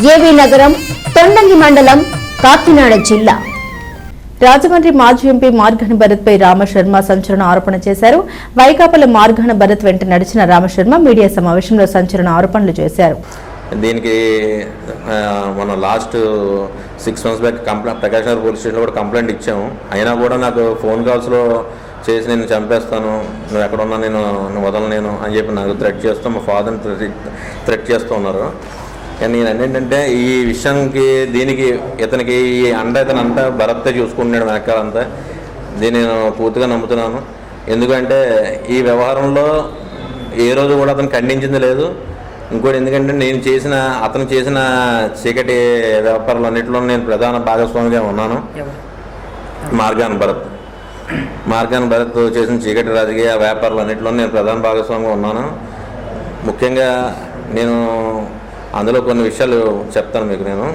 ఏవి నగరం తొండంగి మండలం కాకినాడ జిల్లా. రాజమండ్రి మాజీ ఎంపీ మార్గన భరత్ పై రామశర్మ సంచలన ఆరోపణ చేశారు. వైకాపాలో మార్గన భరత్ వెంట నడిచిన రామశర్మ మీడియా సమావేశంలో సంచలన ఆరోపణలు చేశారు. దీనికి మనం last six months back complaint Prakash Nagar police స్టేషన్లో కూడా కంప్లైంట్ ఇచ్చాము. అయినా కూడా నాకు ఫోన్ కాల్స్లో చేసి నేను చంపేస్తాను నువ్వు ఎక్కడున్నా నేను వదలనేను నేను అని చెప్పి నాకు థ్రెట్ చేస్తూ మా ఫాదర్ని థ్రెట్ చేస్తూ ఉన్నారు. నేను ఏంటంటే ఈ విషయానికి దీనికి ఇతనికి ఈ అండ ఇతను అంతా భరత్తే చూసుకుంటున్నాడు వెనకాలంతా. దీన్ని నేను పూర్తిగా నమ్ముతున్నాను. ఎందుకంటే ఈ వ్యవహారంలో ఏ రోజు కూడా అతను ఖండించింది లేదు. ఇంకోటి ఎందుకంటే నేను చేసిన అతను చేసిన చీకటి వ్యాపారాలు అన్నింటిలో నేను ప్రధాన భాగస్వామిగా ఉన్నాను. మార్గాన్ భరత్. మార్గాన్ భరత్ చేసిన చీకటి రాజకీయ వ్యాపారాలు అన్నింటిలో నేను ప్రధాన భాగస్వామిగా ఉన్నాను. ముఖ్యంగా నేను అందులో కొన్ని విషయాలు చెప్తాను మీకు నేను.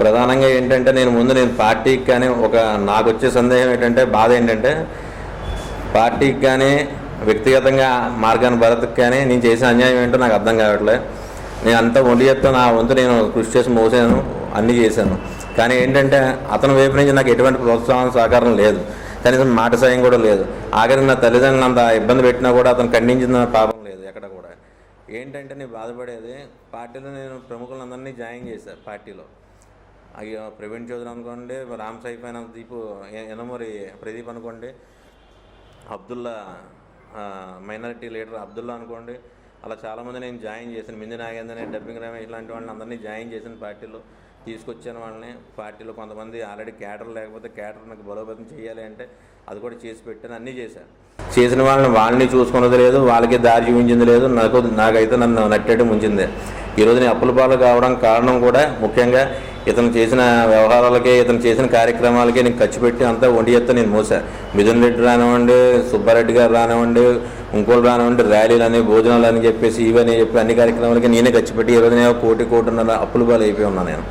ప్రధానంగా ఏంటంటే నేను ముందు నేను పార్టీకి కానీ ఒక నాకు వచ్చే సందేహం ఏంటంటే బాధ ఏంటంటే పార్టీకి కానీ వ్యక్తిగతంగా మార్గాన్ని భరత్కి కానీ నేను చేసిన అన్యాయం ఏంటో నాకు అర్థం కావట్లేదు నేను అంతా ఒంటి చెప్తా నా వంతు నేను కృషి చేసి మోసాను అన్నీ చేశాను. కానీ ఏంటంటే అతని వైపు నుంచి నాకు ఎటువంటి ప్రోత్సాహం సహకారం లేదు. కనీసం మాట సాయం కూడా లేదు. ఆఖరికి నా తల్లిదండ్రులు అంత ఇబ్బంది పెట్టినా కూడా అతను ఖండించిన పాపం లేదు ఎక్కడ కూడా. ఏంటంటే నేను బాధపడేది పార్టీలో నేను ప్రముఖులందరినీ జాయిన్ చేశాను పార్టీలో. అయ్యో ప్రవీణ్ చౌదరి అనుకోండి రామ్ సాయి పైన దీపు ఎ- ఎనమూరి ప్రదీప్ అనుకోండి అబ్దుల్లా మైనారిటీ లీడర్ అబ్దుల్లా అనుకోండి అలా చాలామంది నేను జాయిన్ చేశాను. మింది నాగేంద్ర డబ్బింగ్ రమేష్ లాంటి వాళ్ళని అందరినీ జాయిన్ చేసిన పార్టీలో. తీసుకొచ్చిన వాళ్ళని. పార్టీలో కొంతమంది ఆల్రెడీ క్యాటర్ లేకపోతే క్యాటర్ నాకు బలోపేతం చేయాలి అంటే అది కూడా చేసి పెట్టాను అన్నీ చేశాను. చేసిన వాళ్ళని వాళ్ళని చూసుకున్నది లేదు వాళ్ళకి దారి చూపించింది లేదు నాకు నాకైతే నన్ను నట్టేయడం ఉంచింది ఈరోజు నేను అప్పుల పాలు కావడం కారణం కూడా ముఖ్యంగా ఇతను చేసిన వ్యవహారాలకే ఇతను చేసిన కార్యక్రమాలకే నేను ఖర్చు పెట్టి అంతా వండి ఎత్త నేను మోసా. మిథున్ రెడ్డి రానివ్వండి సుబ్బారెడ్డి గారు రానివ్వండి ఇంకోళ్ళు రానివ్వండి ర్యాలీలు అని భోజనాలు అని చెప్పేసి ఇవని చెప్పి అన్ని కార్యక్రమాలకి నేనే ఖర్చు పెట్టి ఈరోజు నేను కోటి కోటిన్నర అప్పుల అయిపోయి ఉన్నాను నేను.